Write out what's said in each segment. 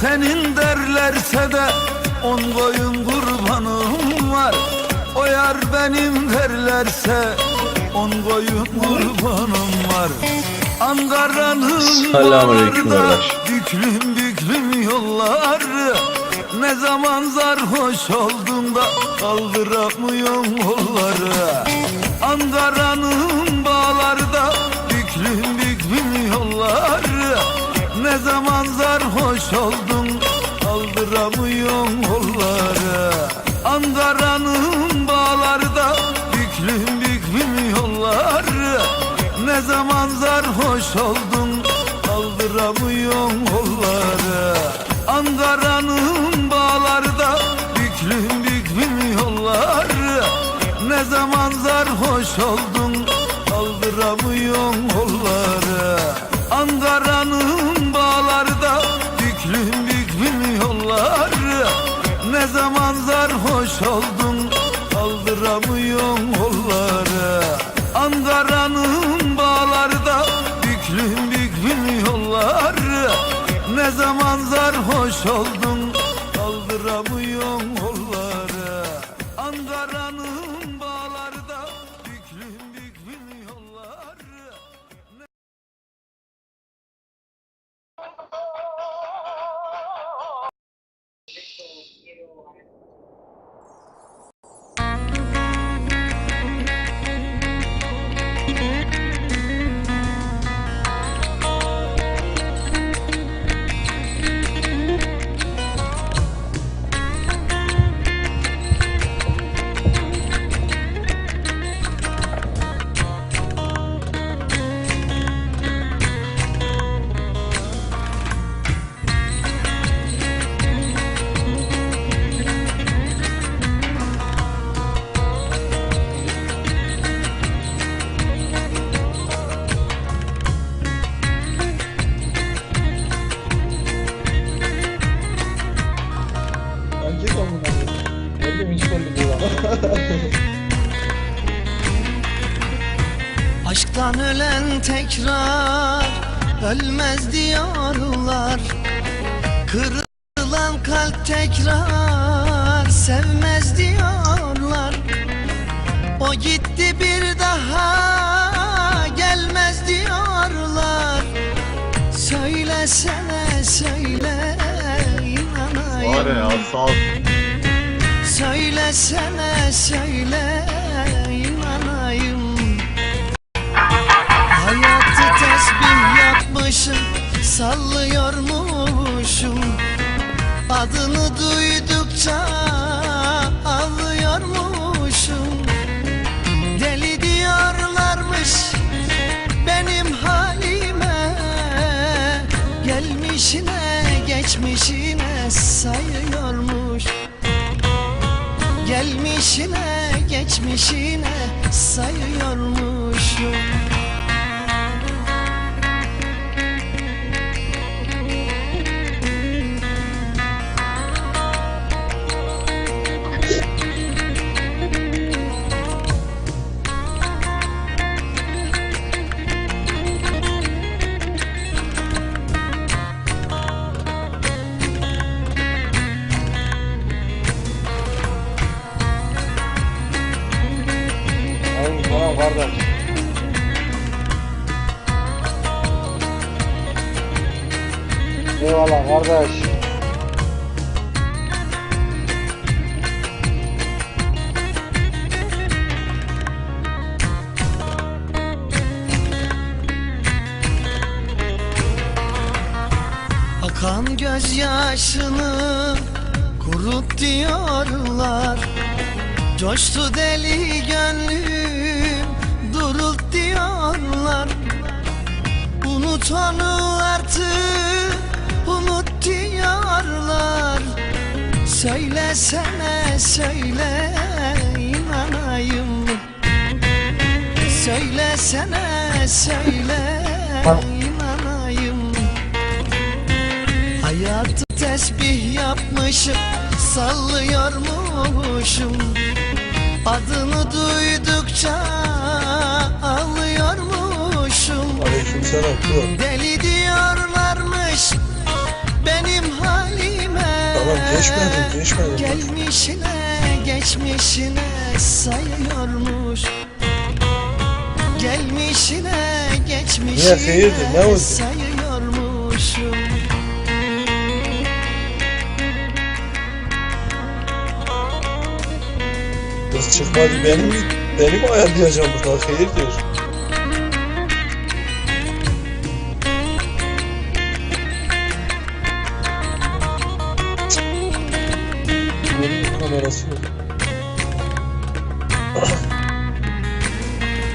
senin derlerse de On koyun kurbanım var. O yar benim derlerse On koyun kurbanım var. Ankara'nın bağlarda. Büklüm büklüm yollar Ne zaman sarhoş oldun da Kaldıramıyorum kolları Ankara'nın bağlarda Büklüm büklüm yollar Ne zaman sarhoş oldun? Kaldıramıyorum kolları. Ankara'nın bağlarda Büklüm büklüm yollar Ne zaman sarhoş oldun? Kaldıramıyorum kolları. Ankara'nın bağlarda Büklüm büklüm yollar Ne zaman sarhoş oldun Kaldıramıyorum kolları Ankara'nın bağlarda Büklüm büklüm yollar Ne zaman sarhoş oldun Kaldıramıyorum Aşktan ölen tekrar ölmez diyorlar Kırılan kalp tekrar sevmez diyorlar O gitti bir daha gelmez diyorlar Söylesene söyle inanayım. Var ya sağ Söylesene söyle inanayım. Hayatı tesbih yapmışım Sallıyormuşum. Adını duydukça ağlıyormuşum. Deli diyorlarmış benim halime. Gelmişine geçmişine sayıyormuş Gelmişine geçmişine sayıyormuşum Kardeş. Eyvallah kardeş. Akan gözyaşını kurut diyorlar Coştu deli gönlüm Unut onu artık unut diyorlar Söylesene söyle inanayım. Söylesene söyle inanayım. Hayatı tesbih yapmışım Sallıyormuşum. Adını duydukça ağlıyormuşum Aleykümselam kral. Deli diyorlarmış benim halim Tamam geçmedim geçmedim. Gelmişine geçmişine sayıyormuş Gelmişine geçmişine Niye, hayırdır, ne oldu? sayıyormuşum Kız çıkmadı benim mi? Beni mi ayarlayacağım burada? Hayırdır? Kamerası yok.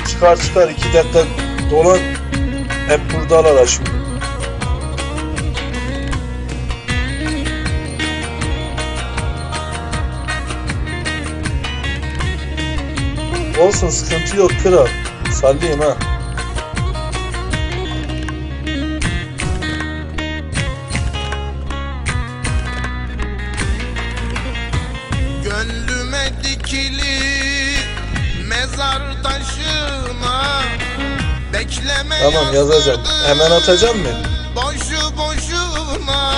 çıkar çıkar iki dakika dolan. Hep buradalar şimdi. Olsun sıkıntı yok kral. Sallayayım ha. Bekleme Tamam yazacağım. Hemen atacağım mı? Boşu boşuna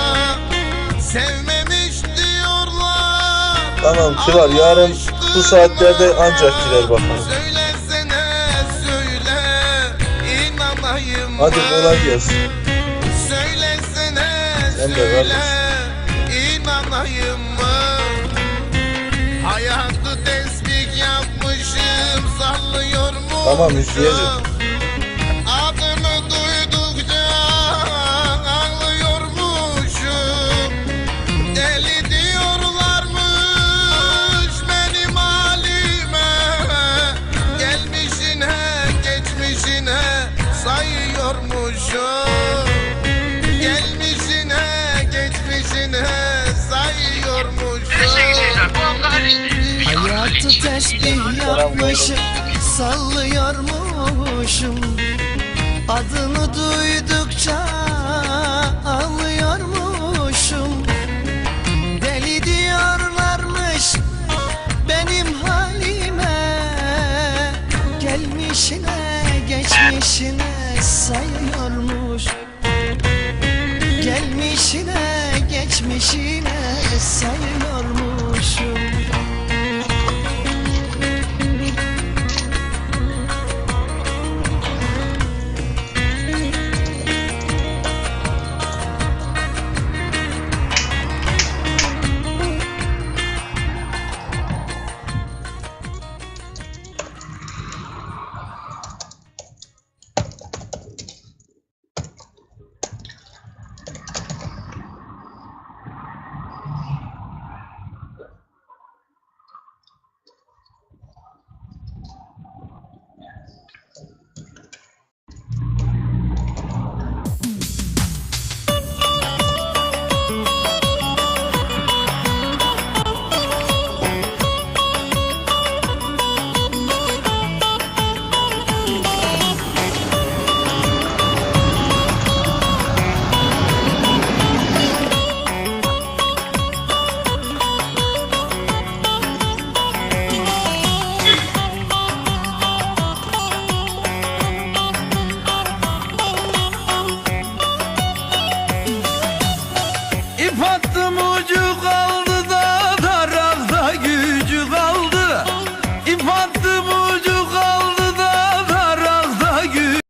Sevmemiş diyorlar Tamam kral yarın bu saatlerde ancak girer bakalım. Söylesene söyle inanayım Hadi kolay gelsin. Söylesene Sen de söyle inanayım mı? Hayatı tesbih yapmışım sallıyor mu? Tamam, izleyeceğim. Yapmışım Sallıyormuşum Adını duydukça ağlıyormuşum Deli diyorlarmış benim halime. Gelmişine geçmişine sayıyormuş